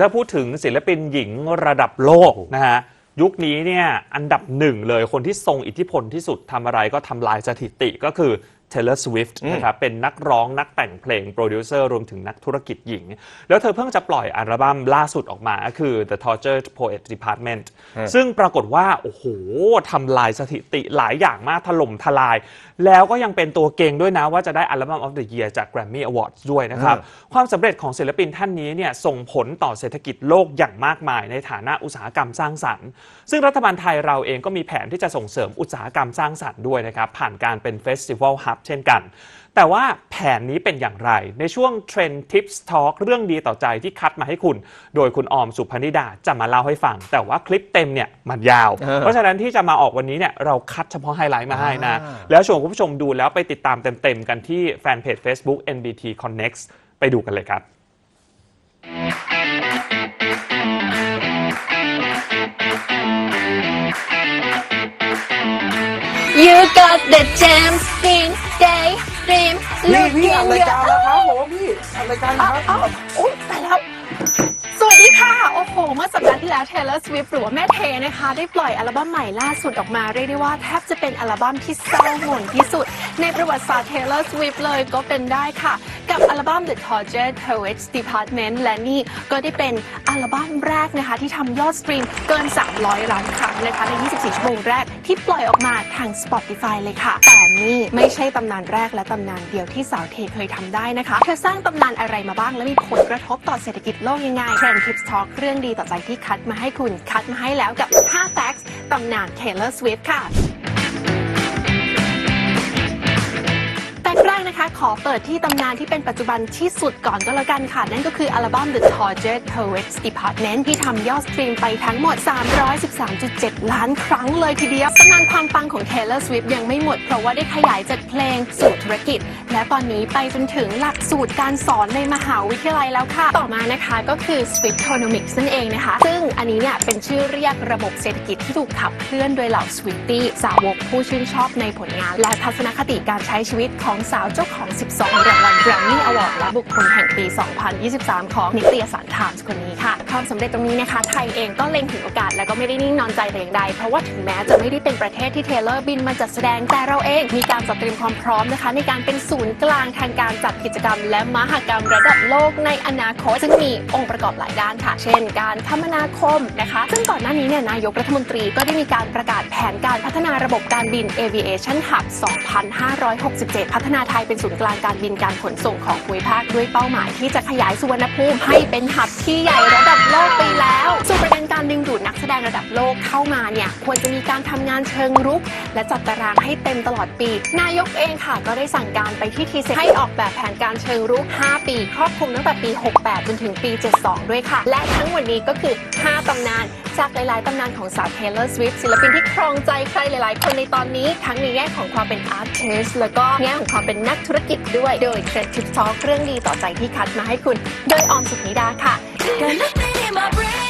ถ้าพูดถึงศิลปินหญิงระดับโลกนะฮะยุคนี้เนี่ยอันดับหนึ่งเลยคนที่ทรงอิทธิพลที่สุดทำอะไรก็ทำลายสถิติก็คือ Taylor Swift นะครับเป็นนักร้องนักแต่งเพลง โปรดิวเซอร์ รวมถึงนักธุรกิจหญิง แล้วเธอเพิ่งจะปล่อยอัลบั้มล่าสุดออกมาก็คือ The Tortured Poet Department ซึ่งปรากฏว่า โอ้โหทำลายสถิติหลายอย่างมากถล่มทลาย แล้วก็ยังเป็นตัวเก่งด้วยนะ ว่าจะได้อัลบั้ม of the Year จาก Grammy Awards ด้วยนะครับ ความสำเร็จของศิลปินท่านนี้เนี่ยส่งผลต่อเศรษฐกิจโลกอย่างมากมาย ในฐานะอุตสาหกรรมสร้างสรรค์ ซึ่งรัฐบาลไทยเราเองก็มีแผนที่จะส่งเสริมอุตสาหกรรมสร้างสรรค์ด้วยนะครับผ่านการเป็น Festival Hub เช่นกัน แต่ว่าแผนนี้เป็นอย่างไร ในช่วง Trend Tips Talk เรื่องดีต่อใจที่คัดมาให้คุณ โดยคุณออมสุพนิดาจะมาเล่าให้ฟัง แต่ว่าคลิปเต็มเนี่ยมันยาวเออเพราะฉะนั้นที่จะมาออกวันนี้เนี่ยเราคัดเฉพาะไฮไลท์มาให้นะอ่าแล้วชวนคุณผู้ชมดูแล้วไปติดตามเต็มๆกันที่แฟนเพจ Facebook NBT Connect ไปดูกันเลยครับ You got the gems in day dream พี่พี่ looking อัดรายการแล้วครับผมพี่อัดรายการครับอ้าวอุ้ยตายแล้ว สวัสดีค่ะ โอ้โห เมื่อสัปดาห์ที่แล้ว Taylor Swift หรือว่าแม่เทนะคะ ได้ปล่อยอัลบั้มใหม่ล่าสุดออกมา เรียกได้ว่าแทบจะเป็นอัลบั้มที่เศร้าหม่นที่สุด ในประวัติศาสตร์ Taylor Swift เลยก็เป็นได้ค่ะ กับอัลบั้ม The Tortured Poets Department และนี่ก็ได้เป็นอัลบั้มแรกนะคะ ที่ทำยอดสตรีมเกิน 300 ล้านครั้ง นะคะใน 24 ชั่วโมงแรกที่ปล่อยออกมาทาง Spotify เลยค่ะ แต่นี่ไม่ใช่ตำนานแรกและตำนานเดียวที่สาวเทเคยทำได้นะคะ เธอสร้างตำนานอะไรมาบ้างและมีผลกระทบต่อเศรษฐกิจโลกยังไง Trend Tips Talk เรื่องดีต่อใจที่คัดมาให้คุณคัดมาให้แล้วกับ 5 facts ตำนาน Taylor Swift ค่ะ เปิดที่ตำนานที่เป็นปัจจุบันที่สุดก่อนก็แล้วกันค่ะ นั่นก็คืออัลบั้ม The Tortured Poets Department ที่ทำยอดสตรีมไปทั้งหมด 313.7 ล้านครั้งเลยทีเดียวตำนานความปังของ Taylor Swift ยังไม่หมด เพราะว่าได้ขยายจากเพลงสู่ธุรกิจ และตอนนี้ไปจนถึงหลักสูตรการสอนในมหาวิทยาลัยแล้วค่ะ ต่อมานะคะก็คือ Swiftonomics นั่นเองนะคะ ซึ่งอันนี้เนี่ยเป็นชื่อเรียกระบบเศรษฐกิจที่ถูกขับเคลื่อนโดยเหล่า Swiftie สาวกผู้ชื่นชอบในผลงาน และทัศนคติการใช้ชีวิตของสาวเจ้าของ 12 รางวัล Grammy Award และบุคคลแห่งปี 2023 ของนิตยสาร Times คนนี้ค่ะ ความสำเร็จตรงนี้นะคะ ไทยเองก็เล็งถึงโอกาสและก็ไม่ได้นิ่งนอนใจแต่อย่างใด เพราะว่าถึงแม้จะไม่ได้เป็นประเทศที่เทเลอร์บินมาจัดแสดงแต่เราเอง มีการจัดเตรียมความพร้อมนะคะ ในการเป็นศูนย์กลางทางการจัดกิจกรรม และมหกรรมระดับโลกในอนาคตซึ่งมีองค์ประกอบหลายด้านค่ะ เช่น การคมนาคมนะคะ ซึ่งก่อนหน้านี้เนี่ยนายกรัฐมนตรีก็ได้มีการประกาศแผนการพัฒนาระบบการบิน Aviation Hub 2567 พัฒนาไทยเป็นศูนย์กลางการบินการขนส่งของภูมิภาคด้วยเป้าหมายที่จะขยายสุวรรณภูมิให้เป็นหับที่ใหญ่ระดับโลก ดับโลกเข้ามาเนี่ยควรจะมีการทำงานเชิงรุก และจัดตารางให้เต็มตลอดปี นายกเองค่ะก็ได้สั่งการไปที่ทีเซให้ออกแบบแผนการเชิงรุก 5 ปี ครอบคลุมตั้งแต่ปี 68 จนถึงปี 72 ด้วยค่ะ และทั้งหมดนี้ก็คือ 5 ตำนาน จากหลาย ๆ ตำนานของสาว Taylor Swift ศิลปินที่ครองใจใครหลาย ๆ คนในตอนนี้ ทั้งในแง่ของความเป็นอาร์ติสแล้วก็แง่ของความเป็นนักธุรกิจด้วย โดยเซตทิปทอเรื่องดีต่อใจที่คัดมาให้คุณ โดยออมสุขนิดาค่ะ Got nothing in my brain.